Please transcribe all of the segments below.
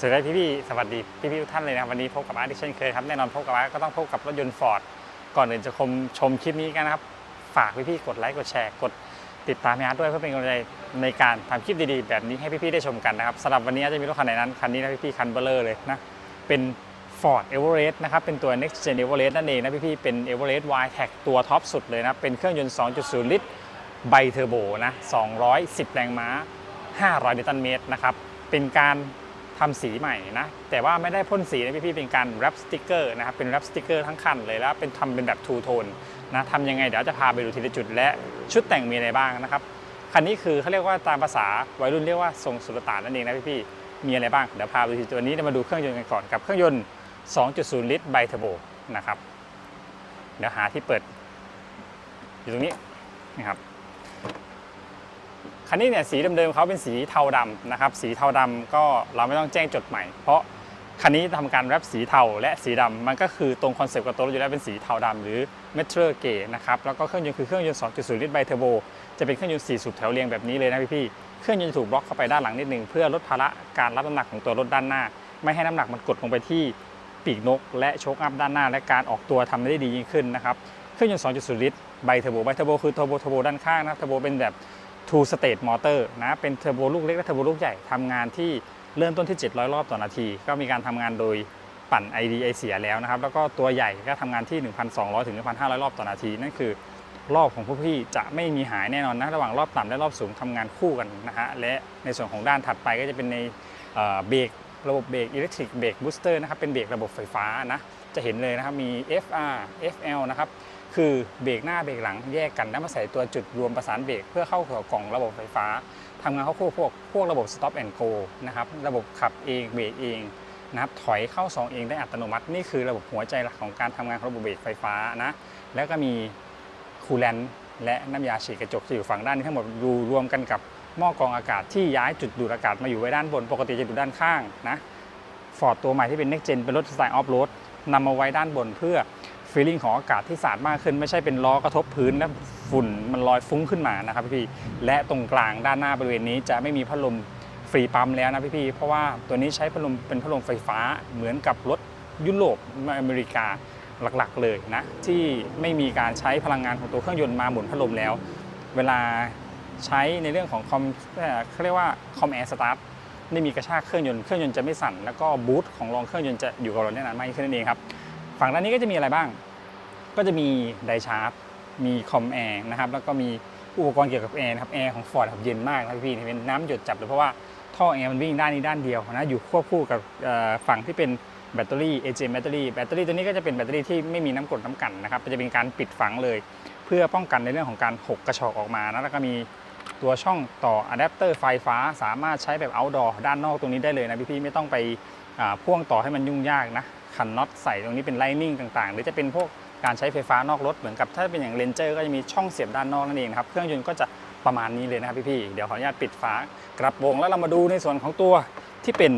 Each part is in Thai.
สวัสดีพี่พี่ๆสวัสดีพี่พี่ๆทุกท่านเลยนะครับวันนี้พบกับอาร์ติเช่นเคยครับแน่นอนพบกับอาร์ตก็ต้องพบกับรถยนต์ฟอร์ดก่อนอื่นจะชมชมคลิปนี้กันนะครับ ฝากพี่พี่ๆกดไลค์กดแชร์กดติดตามอาร์ตด้วยเพื่อเป็นกำลังใจในการทำคลิปดีๆ แบบนี้ให้พี่พี่ๆได้ชมกันนะครับสำหรับวันนี้อาร์ตจะมีรถคันไหนนั้นคันนี้นะพี่พี่ๆคันเบลเลอร์เลยนะเป็น Ford Everest นะครับเป็นตัว Next Gen Everest นั่นเองนะพี่พี่ๆเป็น Everest Y Tech ตัวท็อปสุดเลยนะเป็นเครื่องยนต์ 2.0 ลิตรไบเทอร์โบนะ210 แรงม้า 500 นิวตันเมตรนะครับเป็นการ ทำสีใหม่นะ แต่ว่าไม่ได้พ่นสีนะพี่ๆเป็นการแรปสติกเกอร์นะครับเป็นแรปสติกเกอร์ทั้งคันเลยแล้วเป็นทำเป็นแบบทูโทนนะทำยังไงเดี๋ยวจะพาไปดูทีละจุดและชุดแต่งมีอะไรบ้างนะครับคันนี้คือเขาเรียกว่าตามภาษาวัยรุ่นเรียกว่าทรงสุลต่านนั่นเองนะพี่ๆมีอะไรบ้างเดี๋ยวพาไปดูทีตัวนี้เรามาดูเครื่องยนต์กันก่อนกับเครื่องยนต์ 2.0 ลิตรไบเทอร์โบนะครับเดี๋ยวหาที่เปิดอยู่ตรงนี้นะครับ คันนี้เนี่ยสีเดิมๆเขาเป็นสีเทาดำนะครับ สีเทาดำก็เราไม่ต้องแจ้งจดใหม่ เพราะคันนี้ทำการแรปสีเทาและสีดำมันก็คือตรงคอนเซปต์กับตัวรถอยู่แล้วเป็นสีเทาดำหรือเมทัลเกนะครับแล้วก็เครื่องยนต์คือเครื่องยนต์ 2.0 ลิตรไบเทอร์โบจะเป็นเครื่องยนต์4สูบแถวเรียงแบบนี้เลยนะพี่ๆเครื่องยนต์จะถูกบล็อกเข้าไปด้านหลังนิดนึงเพื่อลดภาระการรับน้ำหนักของตัวรถด้านหน้า ไม่ให้น้ำหนักมันกดลงไปที่ปีกนก และโชคอัพด้านหน้า และการออกตัวทำได้ดียิ่งขึ้นนะครับเครื่องยนต์ 2.0 ลิตรไบเทอร์โบไบเทอร์โบคือเทอร์โบเทอร์โบด้านข้างนะเทอร์โบเป็นแบบ two stage motor นะ เป็นเทอร์โบลูกเล็กและเทอร์โบลูกใหญ่ทำงานที่เริ่มต้นที่ 700 รอบต่อนาที ก็มีการทำงานโดยปั่น ID ไอเสียแล้วนะครับ แล้วก็ตัวใหญ่ก็ทำงานที่ 1,200 ถึง 1,500 รอบต่อนาที นั่นคือรอบของพวกพี่จะไม่มีหายแน่นอนนะ ระหว่างรอบต่ำและรอบสูงทำงานคู่กันนะฮะ และในส่วนของด้านถัดไปก็จะเป็นในเอ่อเบรกระบบเบรกอิเล็กทริกเบรกบูสเตอร์นะครับ เป็นเบรกระบบไฟฟ้านะ จะเห็นเลยนะครับ มี FR FL นะครับ คือเบรกหน้าเบรกหลังแยกกันแล้วมาใส่ตัวจุดรวมประสานเบรกเพื่อเข้ากับกล่องระบบไฟฟ้าทำงานเข้าคู่พวกพวกระบบ stop and go นะครับระบบขับเองเบรกเองนะครับถอยเข้าซองเองได้อัตโนมัตินี่คือระบบหัวใจหลักของการทำงานของระบบเบรกไฟฟ้านะแล้วก็มีคูลแลนและน้ำยาฉีดกระจกจะอยู่ฝั่งด้านนี้ทั้งหมดดูรวมกันกับหม้อกรองอากาศที่ย้ายจุดดูดอากาศมาอยู่ไว้ด้านบน ปกติจะอยู่ด้านข้างนะฟอร์ดตัวใหม่ที่เป็น next gen เป็นรถสไตล์ออฟโรดนำมาไว้ด้านบนเพื่อ ฟีลลิ่งของอากาศที่สะอาดมากขึ้น ไม่ใช่เป็นล้อกระทบพื้นและฝุ่นมันลอยฟุ้งขึ้นมานะครับพี่และตรงกลางด้านหน้าบริเวณนี้จะไม่มีพัดลมฟรีปั๊มแล้วนะพี่ๆเพราะว่าตัวนี้ใช้พัดลมเป็นพัดลมไฟฟ้าเหมือนกับรถยุโรปอเมริกาหลักๆ เลยนะที่ไม่มีการใช้พลังงานของตัวเครื่องยนต์มาหมุนพัดลมแล้ว เวลาใช้ในเรื่องของคอมเอ่อเขาเรียกว่าคอมแอร์สตาร์ทไม่มีกระชากเครื่องยนต์เครื่องยนต์จะไม่สั่นแล้วก็บูทของรองเครื่องยนต์จะอยู่กับเราได้นานมากขึ้นนั่นเองครับ ฝั่งด้านนี้ก็จะมีอะไรบ้าง ก็จะมีไดชาร์จมีคอมแอร์นะครับ แล้วก็มีอุปกรณ์เกี่ยวกับแอร์นะครับ แอร์ของฟอร์ดเย็นมากนะพี่เป็นน้ำหยดจับเลยเพราะว่าท่อแอร์มันวิ่งด้านนี้ด้านเดียวนะ อยู่ควบคู่กับฝั่งที่เป็นแบตเตอรี่ AJ แบตเตอรี่ แบตเตอรี่ตัวนี้ก็จะเป็นแบตเตอรี่ที่ไม่มีน้ำกรดน้ำกันนะครับ จะเป็นการปิดฝังเลย เพื่อป้องกันในเรื่องของการหกกระชอกออกมานะ แล้วก็มีตัวช่องต่ออะแดปเตอร์ไฟฟ้า สามารถใช้แบบ outdoor ด้านนอกตรงนี้ได้เลยนะพี่ๆ ไม่ต้องไปพ่วงต่อให้มันยุ่งยากนะ ขันน็อตใส่ตรงนี้เป็นไลนิ่งต่างๆ หรือจะเป็นพวกการใช้ไฟฟ้านอกรถเหมือนกับถ้าเป็นอย่างเรนเจอร์ก็จะมีช่องเสียบด้านนอกนั่นเองครับเครื่องยนต์ก็จะประมาณนี้เลยนะครับพี่ๆเดี๋ยวขออนุญาตปิดฝากระโปรงแล้วเรามาดูในส่วนของตัวที่เป็น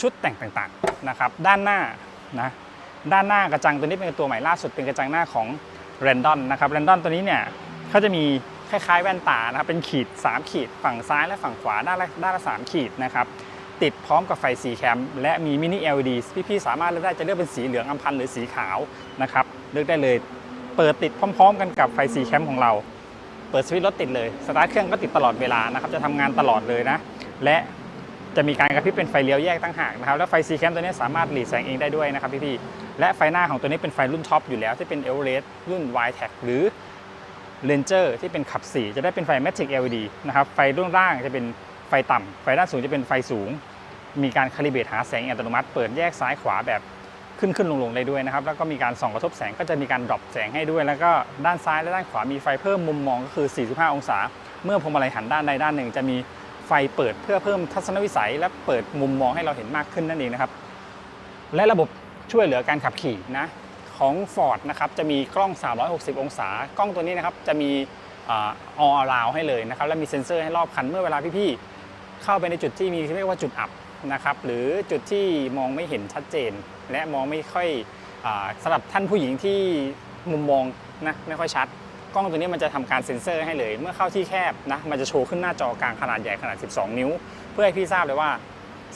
ชุดแต่งต่างๆนะครับด้านหน้านะด้านหน้ากระจังตัวนี้เป็นตัวใหม่ล่าสุดเป็นกระจังหน้าของแรนดอนนะครับแรนดอนตัวนี้เนี่ยเขาจะมีคล้ายๆแว่นตานะครับเป็นขีด 3 ขีดฝั่งซ้ายและฝั่งขวาด้านละด้านละ3ขีดนะครับ ติดพร้อมกับไฟสีแคมและมีมินิ LED พี่ๆสามารถเลือกได้จะเลือกเป็นสีเหลืองอัมพันหรือสีขาวนะครับเลือกได้เลยเปิดติดพร้อม ๆ กันกับไฟสีแคมของเรา เปิดสวิตช์รถติดเลยสตาร์ทเครื่องก็ติดตลอดเวลานะครับจะทำงานตลอดเลยนะและจะมีการกระพริบเป็นไฟเลี้ยวแยกตั้งหากนะครับแล้วไฟสีแคมตัวนี้สามารถหลีแสงเองได้ด้วยนะครับพี่ๆและไฟหน้าของตัวนี้เป็นไฟรุ่นท็อปอยู่แล้วที่เป็น e v e r e s t รุ่น y t e c หรือ Ranger ที่เป็นขับ4จะได้เป็นไฟ Matic LED นะครับไฟรุ่นล่างจะเป็น ไฟต่ำไฟด้านสูงจะเป็นไฟสูง มีการคาลิเบรตหาแสงอัตโนมัติ เปิดแยกซ้ายขวาแบบขึ้นขึ้นลงลงได้ด้วยนะครับ แล้วก็มีการส่องกระทบแสงก็จะมีการดรอปแสงให้ด้วย แล้วก็ด้านซ้ายและด้านขวามีไฟเพิ่มมุมมองก็คือ 45 องศา เมื่อพวงมาลัยหันด้านใดด้านหนึ่ง จะมีไฟเปิดเพื่อเพิ่มทัศนวิสัย และเปิดมุมมองให้เราเห็นมากขึ้นนั่นเองนะครับ และระบบช่วยเหลือการขับขี่นะของ Ford นะครับจะมีกล้อง 360 องศา กล้องตัวนี้นะครับจะมีอ่า all around ให้เลยนะครับ และมีเซ็นเซอร์ให้รอบคันเมื่อเวลาพี่ๆ เข้าไปในจุดที่มีเรียกว่าจุดอับนะครับหรือจุดที่มองไม่เห็นชัดเจน และมองไม่ค่อยอสำหรับท่านผู้หญิงที่มุมมองนะไม่ค่อยชัด กล้องตัวนี้มันจะทำการเซ็นเซอร์ให้เลย เมื่อเข้าที่แคบนะมันจะโชว์ขึ้นหน้าจอกลางขนาดใหญ่ขนาด 12 นิ้ว เพื่อให้พี่ทราบเลยว่า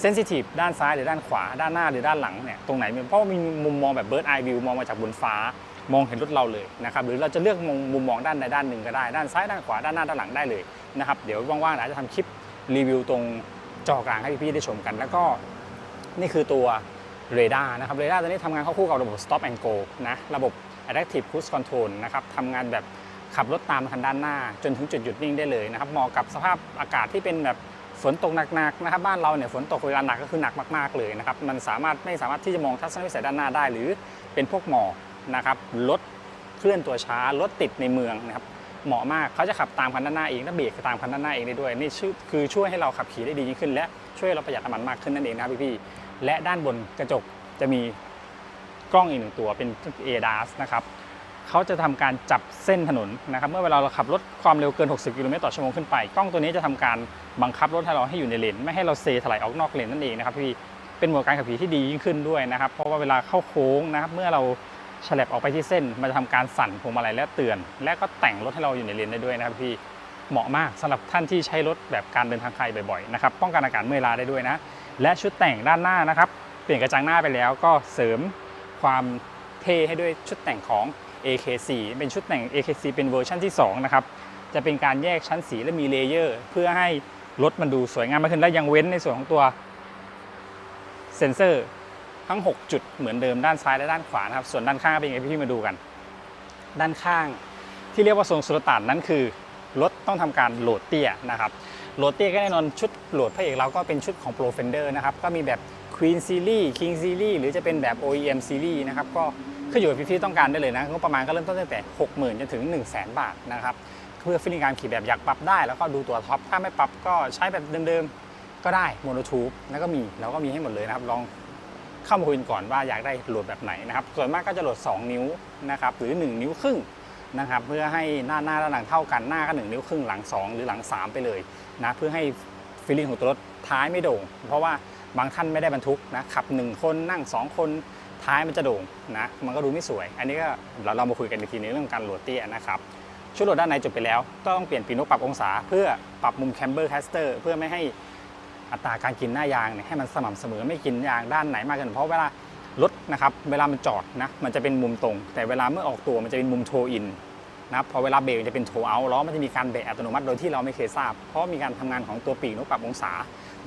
เซนซิทีฟด้านซ้ายหรือด้านขวา ด้านหน้าหรือด้านหลังเนี่ยตรงไหนเพราะว่ามีมุมมองแบบเบิร์ดไอวิวมองมาจากบนฟ้ามองเห็นรถเราเลยนะครับหรือเราจะเลือกมุมมุมมองด้านใดด้านหนึ่งก็ได้ ด้านซ้ายด้านขวาด้านหน้าด้านหลังได้เลยนะครับเดี๋ยวว่างๆอาจจะทำคลิป รีวิวตรงจอกลางให้พี่ๆได้ชมกัน แล้วก็นี่คือตัวเรดาร์นะครับเรดาร์ตัวนี้ทำงานเข้าคู่กับระบบ stop and go นะระบบ adaptive cruise control นะครับทำงานแบบขับรถตามคันด้านหน้า จนถึงจุดหยุดนิ่งได้เลยนะครับเหมาะกับสภาพอากาศที่เป็นแบบฝนตกหนักๆนะครับบ้านเราเนี่ยฝนตกเวลาหนักก็คือหนักมากๆเลยนะครับมันสามารถไม่สามารถที่จะมองทัศนวิสัยด้านหน้าได้ หรือเป็นพวกหมอกนะครับรถเคลื่อนตัวช้ารถติดในเมืองนะครับ เหมาะมากเขาจะขับตามคันด้านหน้าเองและเบรกตามคันด้านหน้าเองได้ด้วยนี่คือช่วยให้เราขับขี่ได้ดียิ่งขึ้น และช่วยเราประหยัดน้ำมันมากขึ้นนั่นเองนะครับพี่ๆและด้านบนกระจกจะมีกล้องอีกหนึ่งตัวเป็น ADAS นะครับเขาจะทำการจับเส้นถนนนะครับเมื่อเวลาเราขับรถความเร็วเกิน 60 กิโลเมตรต่อชั่วโมงขึ้นไป กล้องตัวนี้จะทำการบังคับรถให้เราให้อยู่ในเลนไม่ให้เราเซถลายออกนอกเลนนั่นเองนะครับพี่เป็นหมวดการขับขี่ที่ดียิ่งขึ้นด้วยนะครับ เพราะว่าเวลาเข้าโค้งนะครับเมื่อเรา ฉลับออกไปที่เส้นมันจะทำการสั่นพวงมาลัยและเตือน และก็แต่งรถให้เราอยู่ในเลนได้ด้วยนะครับพี่เหมาะมากสำหรับท่านที่ใช้รถแบบการเดินทางไกลบ่อยๆนะครับป้องกันอาการเมื่อยล้าได้ด้วยนะ และชุดแต่งด้านหน้านะครับ เปลี่ยนกระจังหน้าไปแล้วก็เสริมความเท่ให้ด้วยชุดแต่งของ AK4 เป็นชุดแต่ง AK4 เป็นเวอร์ชันที่2นะครับจะเป็นการแยกชั้นสีและมีเลเยอร์ เพื่อให้รถมันดูสวยงามมากขึ้นและยังเว้นในส่วนของตัวเซ็นเซอร์ ทั้ง 6 จุดเหมือนเดิมด้านซ้ายและด้านขวานะครับ ส่วนด้านข้างเป็นยังไงพี่ๆมาดูกัน ด้านข้างที่เรียกว่าทรงสุลต่านนั้นคือรถต้องทำการโหลดเตี้ยนะครับโหลดเตี้ยก็แน่นอนชุดโหลดพระเอกเราก็เป็นชุดของ Pro Fender นะครับก็มีแบบ Queen Series King Series หรือจะเป็นแบบ OEM Series นะครับก็ขึ้นอยู่กับพี่ๆต้องการได้เลยนะงบประมาณก็เริ่มต้นตั้งแต่ 60,000จนถึง 1 0 0 0 0แบาทนะครับเพื่อฟิลิ่งการขี่แบบอยากปรับได้ แล้วก็ดูตัวท็อปถ้าไม่ปรับก็ใช้แบบเดิมๆก็ได้โมโนทูบแล้วก็มีแล้วก็มีให้หมดเลยนะครับลอง เข้ามาคุยก่อนว่าอยากได้โหลดแบบไหนนะครับ ส่วนมากก็จะโหลด 2 นิ้วนะครับหรือ 1 นิ้วครึ่งนะครับเพื่อให้หน้าหน้าและหลังเท่ากันหน้าก็หนึ่งนิ้วครึ่งหลัง 2 หรือหลัง 3 ไปเลยนะเพื่อให้ฟีลลิ่งของตัวรถท้ายไม่โด่ง เพราะว่าบางท่านไม่ได้บรรทุกนะขับ 1 คนนั่ง 2 คนท้ายมันจะโด่งนะมันก็ดูไม่สวย อันนี้ก็เราเรามาคุยกันอีกทีในเรื่องการโหลดเตี้ยนะครับชุดโหลดด้านในจบไปแล้ว ต้องเปลี่ยนปีนกปรับองศา เพื่อปรับมุมแคมเบอร์แคสเตอร์เพื่อไม่ให้ อัตราการกินหน้ายางเนี่ยให้มันสม่ำเสมอไม่กินยางด้านไหนมากเกินเพราะเวลารถนะครับเวลามันจอดนะมันจะเป็นมุมตรง แต่เวลาเมื่อออกตัวมันจะเป็นมุมโทอินนะครับพอเวลาเบรกจะเป็นโถเอาล้อมันจะมีการแบะอัตโนมัติโดยที่เราไม่เคยทราบ เพราะมีการทำงานของตัวปีกนกปรับองศา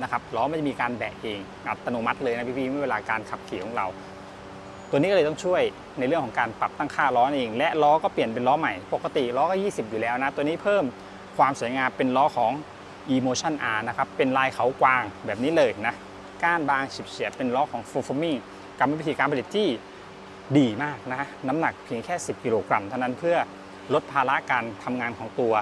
นะครับล้อมันจะมีการแบะเองอัตโนมัติเลยนะพี่ๆเมื่อเวลาการขับขี่ของเรา ตัวนี้ก็เลยต้องช่วยในเรื่องของการปรับตั้งค่าล้อเอง และล้อก็เปลี่ยนเป็นล้อใหม่ ปกติล้อก็ 20 อยู่แล้วนะตัวนี้เพิ่มความสวยงามเป็นล้อของ Emotion R นะครับ เป็นลายเขากวางแบบนี้เลยนะ ก้านบางฉิบเฉียดเป็นล้อของ f u l f o r m i n g กรรมวิธีการผลิตที่ดีมากนะ น้ำหนักเพียงแค่ 10 กิโลกรัมเท่านั้นเพื่อลดภาระการทำงานของตัว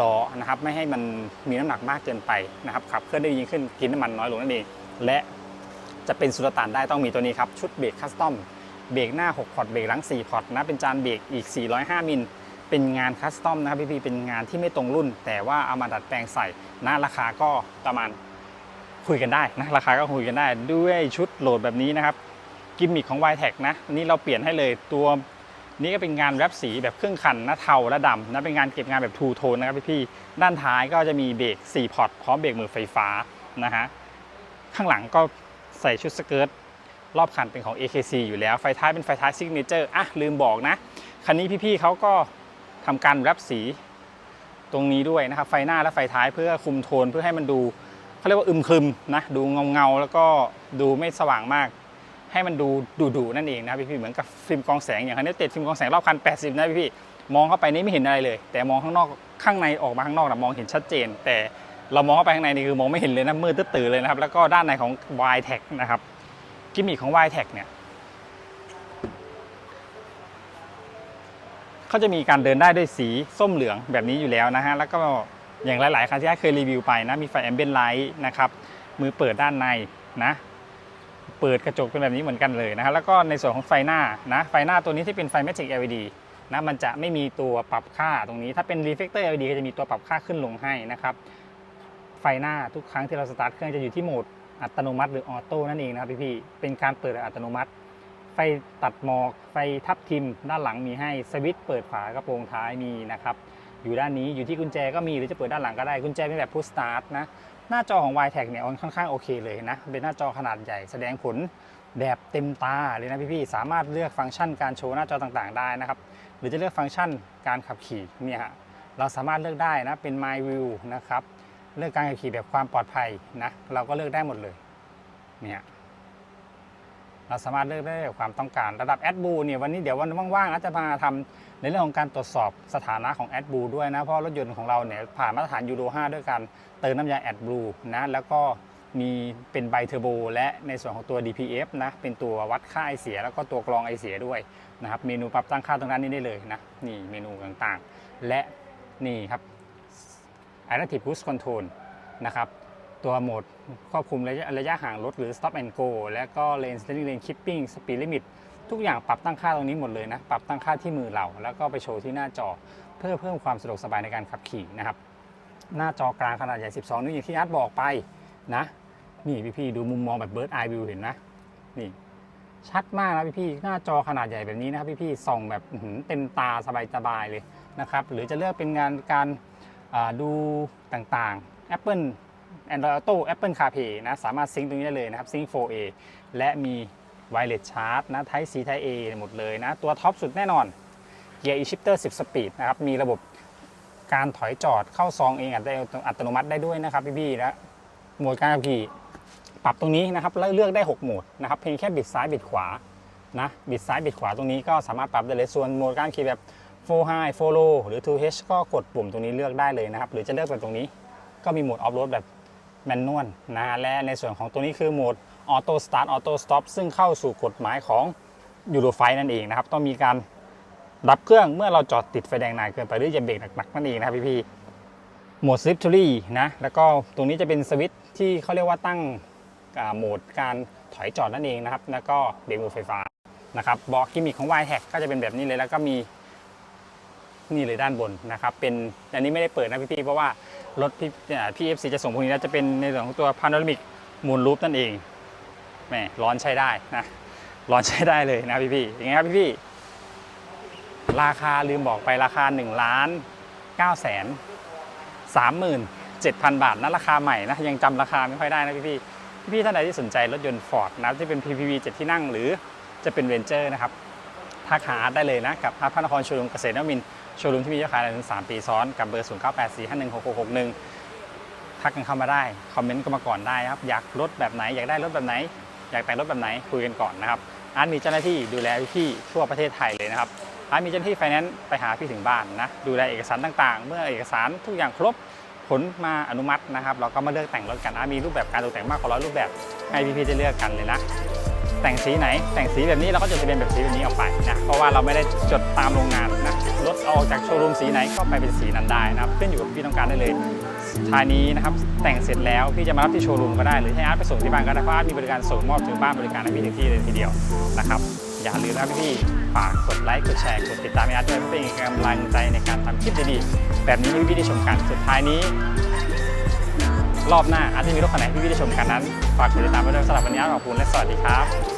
ล้อนะครับ ไม่ให้มันมีน้ำหนักมากเกินไปนะครับขับเคลื่อนได้ดีขึ้นกินน้ำมันน้อยลงนั่นเองและจะเป็นสุลต่านได้ต้องมีตัวนี้ครับ ชุดเบรกคัสตอมเบรกหน้า 6 พอร์ตเบรกหลัง 4 พอร์ตนะ เป็นจานเบรกอีก 405 มิล เป็นงานคัสตอมนะครับพี่ๆเป็นงานที่ไม่ตรงรุ่น แต่ว่าเอามาดัดแปลงใส่นะราคาก็ประมาณคุยกันได้นะราคาก็คุยกันได้ด้วยชุดโหลดแบบนี้นะครับกิมมิคของ y t e c นะนนี้เราเปลี่ยนให้เลยตัวนี่ก็เป็นงานแรปสีแบบเครื่องคันนะเทาและดำนะเป็นงานเก็บงานแบบทูโทนนะครับพี่ๆด้านท้ายก็จะมีเบรก4พอร์ตพร้อมเบรกมือไฟฟ้านะฮะข้างหลังก็ใส่ชุดสเกิร์ตรอบคันเป็นของ AKC อยู่แล้วไฟท้ายเป็นไฟท้ายซิกเนเจอร์อะลืมบอกนะ คันนี้พี่ๆเขาก็ ทำการแรปสีตรงนี้ด้วยนะครับ ไฟหน้าและไฟท้ายเพื่อคุมโทนเพื่อให้มันดูเขาเรียกว่าอึมครึมนะดูเงาเงาแล้วก็ดูไม่สว่างมาก ให้มันดูดุๆนั่นเองนะครับพี่เหมือนกับฟิล์มกองแสงอย่างคันนี้ติดฟิล์มกองแสงรอบคัน 80 นะพี่ๆมองเข้าไปนี่ไม่เห็นอะไรเลย แต่มองข้างนอกข้างในออกมาข้างนอกนะมองเห็นชัดเจน แต่เรามองเข้าไปข้างในนี่คือมองไม่เห็นเลยนะมืดตื้อเลยนะครับแล้วก็ด้านในของ y t e c นะครับกิมมิคของ y t e c เนี่ย เขาจะมีการเดินได้ด้วยสีส้มเหลืองแบบนี้อยู่แล้วนะฮะ แล้วก็อย่างหลาย ๆคันที่เคยรีวิวไปนะ มีไฟแอมเบียนไลท์นะครับ มือเปิดด้านในนะ เปิดกระจกเป็นแบบนี้เหมือนกันเลยนะครับแล้วก็ในส่วนของไฟหน้านะ ไฟหน้าตัวนี้ที่เป็นไฟ Magic LED นะ มันจะไม่มีตัวปรับค่าตรงนี้ ถ้าเป็น Reflector LED ก็จะมีตัวปรับค่าขึ้นลงให้นะครับ ไฟหน้าทุกครั้งที่เราสตาร์ทเครื่องจะอยู่ที่โหมดอัตโนมัติหรือออโต้นั่นเองนะครับพี่ๆเป็นการเปิดแบบอัตโนมัติ ฟตัดหมอก ไฟทับทิม ด้านหลังมีให้สวิตช์เปิดฝากระโปรงท้ายมีนะครับ อยู่ด้านนี้อยู่ที่กุญแจก็มีหรือจะเปิดด้านหลังก็ได้กุญแจเป็นแบบพุชสตาร์ทนะหน้าจอของ y t e c เนี่ยค่อนข้างโอเคเลยนะ เป็นหน้าจอขนาดใหญ่แสดงผลแบบเต็มตาเลยนะพี่ๆ สามารถเลือกฟังก์ชันการโชว์หน้าจอต่างๆ ได้นะครับ หรือจะเลือกฟังก์ชันการขับขี่เนี่ยฮะเราสามารถเลือกได้นะ เป็น My View นะครับ เลือกการขับขี่แบบความปลอดภัยนะ เราก็เลือกได้หมดเลยเนี่ย เราสามารถเลือกได้แบบความต้องการระดับแอดบูเนี่ยวันนี้เดี๋ยววันว่างๆอาจจะมาทำในเรื่องของการตรวจสอบสถานะของแอดบูด้วยนะ เพราะรถยนต์ของเราเนี่ยผ่านมาตรฐานยูโร5ด้วยการเติมน้ำยาแอดบูนะแล้วก็มีเป็นไบเทอร์โบและในส่วนของตัว DPF นะเป็นตัววัดค่าไอเสีย แล้วก็ตัวกรองไอเสียด้วยนะครับเมนูปรับตั้งค่าตรงนั้นนี่ได้เลยนะนี่เมนูต่างๆ และนี่ครับ Adaptive Cruise Control นะครับ ตัวโหมดควบคุมระยะระยะห่างรถหรือ Stop and Go และก็ Lane Steering Lane Keeping Speed Limit ทุกอย่างปรับตั้งค่าตรงนี้หมดเลยนะ ปรับตั้งค่าที่มือเรา แล้วก็ไปโชว์ที่หน้าจอ เพื่อเพิ่มความสะดวกสบายในการขับขี่นะครับ หน้าจอกลางขนาดใหญ่ 12 นิ้วอย่างที่อาร์ตบอกไปนะ นี่พี่ๆดูมุมมองแบบ Bird Eye View เห็นไหมนี่ชัดมากนะพี่ๆหน้าจอขนาดใหญ่แบบนี้นะครับพี่ๆส่องแบบเต็มตาสบายๆเลยนะครับ หรือจะเลือกเป็นงานการอ่าดูต่างๆ Apple Android Auto Apple CarPlay นะสามารถซิงตรงนี้ได้เลยนะครับซิง 4A และมี Wireless Charge นะ Type C Type A หมดเลยนะ ตัวท็อปสุดแน่นอน Gear E-Shifter 10 Speed นะครับ มีระบบการถอยจอดเข้าซองเองอัตโนมัติได้ด้วยนะครับพี่ๆนะโหมดการขับขี่ปรับตรงนี้นะครับแล้วเลือกได้ 6 โหมดนะครับเพียงแค่บิดซ้ายบิดขวานะบิดซ้ายบิดขวาตรงนี้ก็สามารถปรับได้เลยส่วนโหมดการขี่แบบ4 high 4 low หรือ 2H ก็กดปุ่มตรงนี้เลือกได้เลยนะครับ หรือจะเลือกแบบตรงนี้ก็มีโหมดออฟโรดแบบ แมนนวลนะและในส่วนของตัวนี้คือโหมดออโต้สตาร์ทออโต้สต็อปซึ่งเข้าสู่กฎหมายของยูโรไฟนั่นเองนะครับ ต้องมีการดับเครื่องเมื่อเราจอดติดไฟแดงนานเกินไปหรือจะเบรกหนักๆนั่นเองนะครับพี่ๆโหมด Slip to นะแล้วก็ตรงนี้จะเป็นสวิตที่เขาเรียกว่าตั้งโหมดการถอยจอดนั่นเองนะครับ แล้วก็เบรกมือไฟฟ้านะครับเบาะกิมมิคของ y t e c ก็จะเป็นแบบนี้เลยแล้วก็มีนี่เลยด้านบนนะครับเป็นอันนี้ไม่ได้เปิดนะพี่ๆเพราะว่า รถพี่พี่เอฟซีจะส่งพวกนี้แล้วจะเป็นในส่วนของตัวพาโนรามิกมูลรูปนั่นเองแหมร้อนใช้ได้นะร้อนใช้ได้เลยนะพี่ๆอย่างไงครับพี่ๆราคาลืมบอกไปราคา1ล้าน9แสน37,000 บาทนะราคาใหม่นะยังจำราคาไม่ค่อยได้นะพี่ๆพี่ท่านใดที่สนใจรถยนต์ Ford นะที่เป็น PPV 7 ที่นั่งหรือจะเป็น Ranger นะครับ ทักหาอาร์ตได้เลยนะ กับอาร์ตพระนครโชว์รูมเกษตรนวมินโชว์รูมที่มียอดขายถึง3ปีซ้อนกับเบอร์ 0984516661 ทักกันเข้ามาได้ คอมเมนต์กันมาก่อนได้ครับ อยากรถแบบไหน อยากได้รถแบบไหน อยากแต่งรถแบบไหนคุยกันก่อนนะครับอาร์ตมีเจ้าหน้าที่ดูแลพี่ทั่วประเทศไทยเลยนะครับอาร์ตมีเจ้าหน้าที่ไฟแนนซ์ไปหาพี่ถึงบ้านนะดูแลเอกสารต่างๆ เมื่อเอกสารทุกอย่างครบผลมาอนุมัตินะครับ เราก็มาเลือกแต่งรถกันนะมีรูปแบบการตกแต่งมากกว่าร้อยรูปแบบให้พี่ๆได้เลือกกันเลยนะ แต่งสีไหน แต่งสีแบบนี้เราก็จดทะเบียนแบบสีแบบนี้ออกไปนะเพราะว่าเราไม่ได้จดตามโรงงานนะรถเอาออกจากโชว์รูมสีไหนก็ไปเป็นสีนั้นได้นะครับขึ้นอยู่กับพี่ต้องการได้เลยทายนี้นะครับแต่งเสร็จแล้วพี่จะมารับที่โชว์รูมก็ได้หรือให้อาร์ตไปส่งที่บ้านก็ได้เพราะอาร์ตมีบริการส่งมอบถึงบ้านบริการให้พี่ถึงที่เลยทีเดียวนะครับอย่าลืมนะพี่ๆฝากกดไลค์กดแชร์กดติดตามอาร์ตด้วยเพื่อเป็นกำลังใจในการทำคลิปดีๆแบบนี้ให้พี่ๆได้ชมกันสุดท้ายนี้ รอบหน้าอาจจะมีรถคันไหนที่พี่ได้ชมกันนั้น ฝากกดติดตามไว้ด้วยสำหรับวันนี้อาร์ตขอบคุณและสวัสดีครับ